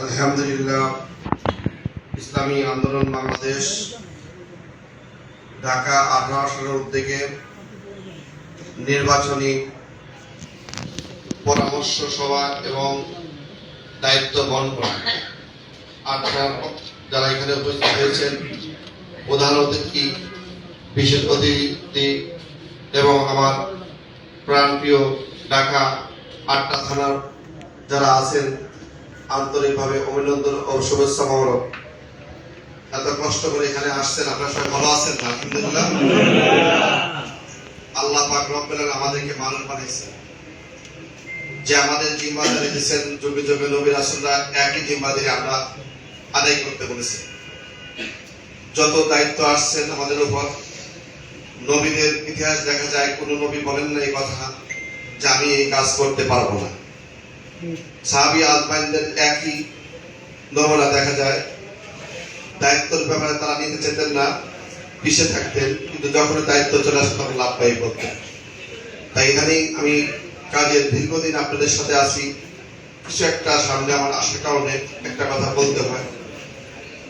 আলহামদুলিল্লাহ, ইসলামী আন্দোলন বাংলাদেশ, ঢাকা আঠারো সালের উদ্যোগে নির্বাচনী পরামর্শ সভা এবং দায়িত্ব বন্টন আপনার যারা এখানে উপস্থিত হয়েছেন, প্রধান অতিথি, বিশেষ অতিথি এবং আমার প্রাণপ্রিয় ঢাকা আটটা থানার যারা আছেন আন্তরিকভাবে অভিনন্দন ও শুভেচ্ছা মহরম এত কষ্ট করে এখানে আসছেন, আপনারা সবাই ভালো আছেন আলহামদুলিল্লাহ। আল্লাহ পাক রব্বুল আমাদেরকে মানুষ বানিয়েছেন। যে আমাদের জিম্মাদারি দিয়েছেন, যুগে যুগে নবী রাসূলরা একই জিম্মাদারি আমরা আদায় করতে বলেছেন যত দায়িত্ব আসছেন আমাদের উপর, নবীদের ইতিহাস দেখা যায়, কোন নবী বলেন না এই কথা যে আমি এই কাজ করতে পারব না। সাহাবি আজমাইনদের একই নমুনা দেখা যায়। দায়িত্বের ব্যাপারে তারা নিতে চেতেন না, পিছিয়ে থাকতেন, কিন্তু যখন দায়িত্ব চলে আসে তখন লাভ পাই করতেন তাই এখানেই আমি কাজের দীর্ঘদিন আপনাদের সাথে আছি। কিছু একটা সামনে আমার আসার কারণে একটা কথা বলতে হয়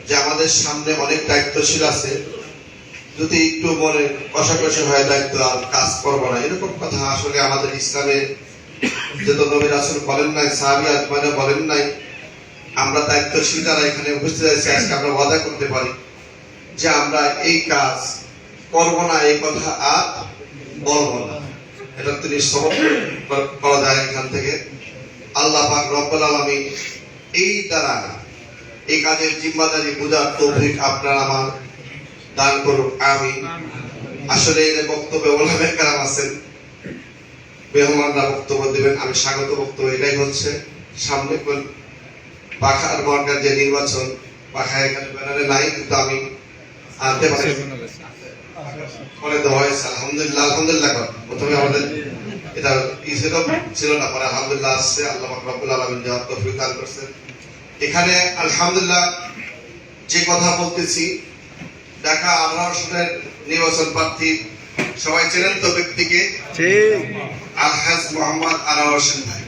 যে আমাদের সামনে অনেক দায়িত্বশীল আছে। যদি একটু মনে কষাকষি হয় দায়িত্ব, আর কাজ করব না। এরকম কথা আসলে আমাদের ইসলামে যেহেতু নবী রাসুল বলেন নাই, সাহাবি আজমানে বলেন নাই, আমরা দায়িত্বশীল এখানে উপস্থিত আছি, আজকে আমরা ওয়াদা করতে পারি যে আমরা এই কাজ করব না, এই কথা আর বলব না। এটা তিনি সমর্থন করা যায় এখান থেকে। আল্লাহ পাক রব্বুল আলামিন এই দ্বারা এই কাজের জিম্মাদারি তৌফিক আপনার আমার দান করুক আমি আসলে এই যে বক্তব্য ওলামে কারাম আছেন। মেহমানরা বক্তব্য দেবেন, আমি স্বাগত বক্তব্য এটাই হচ্ছে। সামনে পাখার মার্কার যে নির্বাচন, পাখা এখানে ব্যানারে নাই, কিন্তু আমি আনতে পারি। প্রথমে আমাদের ছিল? না আলহামদুলিল্লাহ আল্লাহ এখানে আলহামদুলিল্লাহ যে কথা বলতেছি নির্বাচন প্রার্থী সবাই চেনেন তো ব্যক্তিকে? আলহাজ মোহাম্মদ আনোয়ার হোসেন ভাই।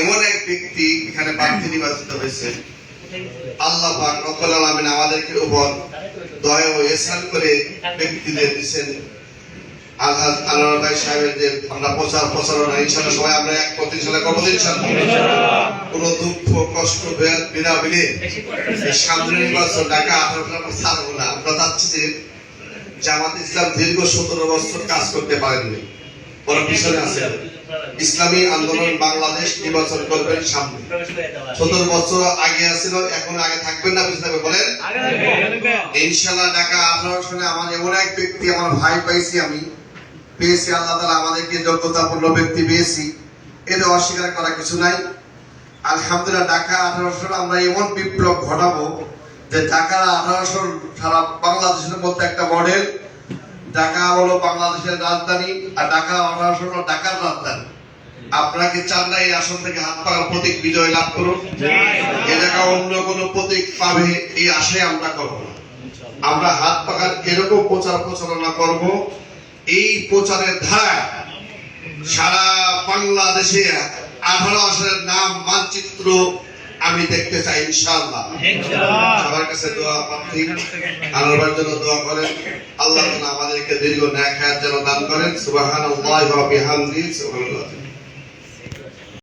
এমন এক ব্যক্তি এখানে প্রার্থী নির্বাচিত হয়েছে। আল্লাহ পাক রব্বুল আলামিন আমাদেরকে উপর দয়া ও ইহসান করে ব্যক্তিদের দিয়েছেন। আলহাজ আনোয়ার ভাই সাহেবের যে আমরা প্রচার প্রচারণা ইনশাআল্লাহ সবাই আমরা এক প্রতিষ্ঠানে করব তো ইনশাআল্লাহ। কোন দুঃখ কষ্ট বিনা বিলে সামনে নির্বাচন ঢাকা আঠারো আমরা ছাড়বো না। আমরা চাচ্ছি যে জামাত ইসলাম দীর্ঘ সতেরো বছর কাজ করতে পারেননি বড় পিছনে আছে। ইসলামী আন্দোলন বাংলাদেশ নির্বাচন করবেন সামনে। সতেরো বছর আগে আছিল এখন আগে থাকবেন না পিছনে থাকবে বলেন? ইনশাল্লাহ ঢাকা আঠারো সালে আমার এমন এক ব্যক্তি আমার ভাই পাইছি আমি। পেয়েছি আল্লাহ তালা আমাদেরকে যোগ্যতাপূর্ণ ব্যক্তি পেয়েছি। এতে অস্বীকার করা কিছু নাই। আলহামদুলিল্লাহ ঢাকা আঠারো আমরা এমন বিপ্লব ঘটাবো যে ঢাকা আঠারো সাল সারা বাংলাদেশের মধ্যে একটা মডেল ঢাকা হলো বাংলাদেশের রাজধানী আর ঢাকা আঠারো সাল হলো ঢাকার রাজধানী। আপনাকে কি চান না এই আসন থেকে হাত পাকার প্রতীক বিজয় লাভ করুন এ জায়গা অন্য কোনো প্রতীক পাবে এই আশায় আমরা করব। আমরা হাত পাকার এরকম প্রচার প্রচারণা করব। এই প্রচারের ধারায় সারা বাংলাদেশে আঠারো আসনের নাম মানচিত্র আমি দেখতে চাই ইনশাআল্লাহ। সবার কাছে দোয়া প্রার্থী। জন্য দোয়া করেন। আল্লাহ তাআলা আমাদেরকে দীর্ঘ ন্যায় হায়াত যেন দান করেন। সুবহানাল্লাহি ওয়া বিহামদিহি। সুবহানাল্লাহ।